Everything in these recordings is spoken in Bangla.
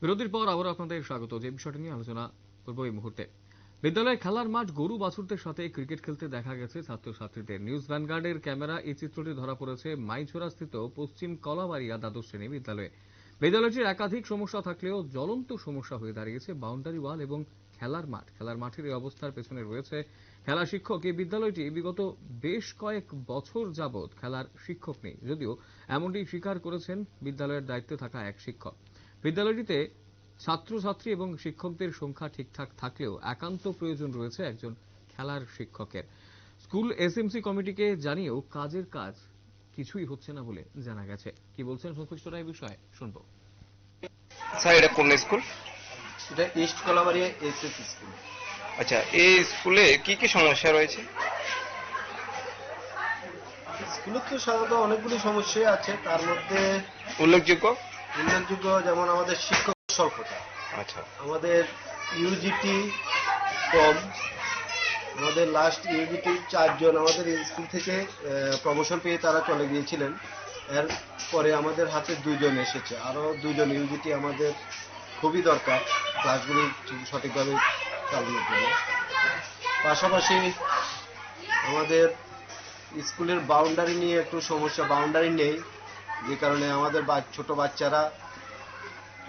বিরতির পর আবার আপনাদের স্বাগত। যে বিষয়টি নিয়ে আলোচনা করব এই মুহূর্তে। বিদ্যালয়ে খেলার মাঠ গরু বাছুরদের সাথে ক্রিকেট খেলতে দেখা গেছে ছাত্রছাত্রীদের। নিউজ ভ্যানগার্ডের ক্যামেরা এই চিত্রটি ধরা পড়েছে মাইছড়াস্থিত পশ্চিম কলাবাড়িয়া দ্বাদশ শ্রেণি বিদ্যালয়ে। বিদ্যালয়টির একাধিক সমস্যা থাকলেও জ্বলন্ত সমস্যা হয়ে দাঁড়িয়েছে বাউন্ডারি ওয়াল এবং খেলার মাঠ। খেলার মাঠের এই অবস্থার পেছনে রয়েছে খেলা শিক্ষক। এই বিদ্যালয়টি বিগত বেশ কয়েক বছর যাবৎ খেলার শিক্ষক নেই। যদিও এমনটি স্বীকার করেছেন বিদ্যালয়ের দায়িত্বে থাকা এক শিক্ষক। বিদ্যালয়টিতে ছাত্রছাত্রী এবং শিক্ষকদের সংখ্যা ঠিকঠাক থাকলেও একান্ত প্রয়োজন রয়েছে একজন খেলার শিক্ষকের। স্কুল এসএমসি কমিটিকে জানিয়েও কাজের কাজ কিছুই হচ্ছে না বলে জানা গেছে। কি বলছেন সংশ্লিষ্টরা এই বিষয়ে শুনব। স্যার এটা কোন স্কুল? এটা ইস্ট কলাবাড়িয়া এসএস স্কুল। আচ্ছা এই স্কুলে কি কি সমস্যা রয়েছে? স্কুলে তো সাধারণত অনেকগুলি সমস্যাই আছে তার মধ্যে উল্লেখযোগ্য? উল্লেখযোগ্য যেমন আমাদের শিক্ষক স্বল্পতা। আচ্ছা। আমাদের ইউজিটি কম আমাদের লাস্ট ইউজিটি চারজন আমাদের স্কুল থেকে প্রমোশন পেয়ে তারা চলে গিয়েছিলেন। এর পরে আমাদের হাতে দুজন এসেছে। আরও দুজন ইউজিটি আমাদের খুবই দরকার ক্লাসগুলি সঠিকভাবে চালানোর জন্য পাশাপাশি আমাদের স্কুলের বাউন্ডারি নিয়ে একটু সমস্যা বাউন্ডারি নেই। যে কারণে আমাদের ছোট বাচ্চারা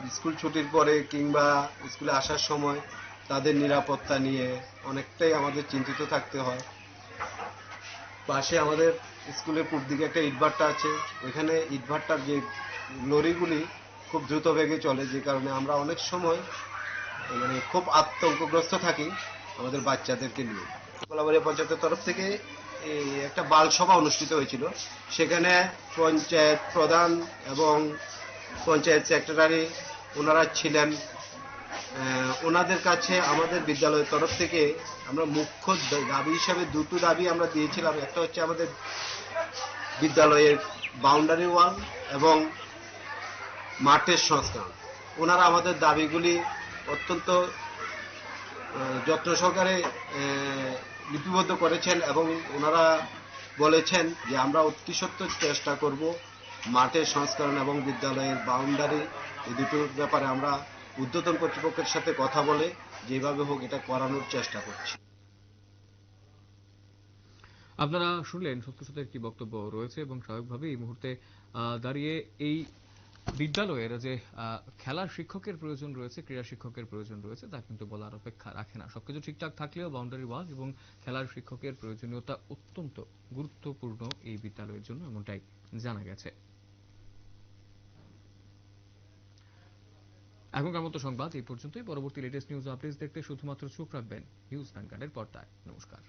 স্কুল ছুটির পরে কিংবা স্কুলে আসার সময় তাদের নিরাপত্তা নিয়ে অনেকটাই আমাদের চিন্তিত থাকতে হয়। পাশে আমাদের স্কুলের পূর্ব দিকে একটা ইটভাট্টা আছে। ওইখানে ইটভাট্টার যে লরিগুলি খুব দ্রুত বেগে চলে, যে কারণে আমরা অনেক সময় মানে খুব আতঙ্কগ্রস্ত থাকি আমাদের বাচ্চাদেরকে নিয়ে। কোলাবাড়িয়া পঞ্চায়েতের তরফ থেকে এই একটা বাল সভা অনুষ্ঠিত হয়েছিল। সেখানে পঞ্চায়েত প্রধান এবং পঞ্চায়েত সেক্রেটারি ওনারা ছিলেন। ওনাদের কাছে আমাদের বিদ্যালয়ের তরফ থেকে আমরা মুখ্য দাবি হিসাবে দুটো দাবি আমরা দিয়েছিলাম। একটা হচ্ছে আমাদের বিদ্যালয়ের বাউন্ডারি ওয়াল এবং মাঠের সংস্কার ওনারা আমাদের দাবিগুলি অত্যন্ত যত্ন সহকারে লিপিবদ্ধ করেছেন এবং ওনারা বলেছেন যে আমরা অতি সত্ত্বর চেষ্টা করব মাঠের সংস্করণ এবং বিদ্যালয়ের বাউন্ডারি এই দুটোর ব্যাপারে আমরা ঊর্ধ্বতন কর্তৃপক্ষের সাথে কথা বলে যেভাবে হোক এটা করানোর চেষ্টা করছি। আপনারা শুনলেন সত্যসত্যের কি বক্তব্য রয়েছে এবং স্বাভাবিকভাবে এই মুহূর্তে দাঁড়িয়ে এই বিদ্যালয়ের যে খেলার শিক্ষকের প্রয়োজন রয়েছে, ক্রীড়া শিক্ষকের প্রয়োজন রয়েছে, তা কিন্তু বলার অপেক্ষা রাখে না। সবকিছু ঠিকঠাক থাকলেও বাউন্ডারি ওয়াল এবং খেলার শিক্ষকের প্রয়োজনীয়তা অত্যন্ত গুরুত্বপূর্ণ এই বিদ্যালয়ের জন্য এমনটাই জানা গেছে। এখনকার মতো সংবাদ এই পর্যন্তই। পরবর্তী লেটেস্ট নিউজ আপডেটস দেখতে শুধুমাত্র চোখ রাখবেন নিউজ ভ্যানগার্ডের পর্দায়। নমস্কার।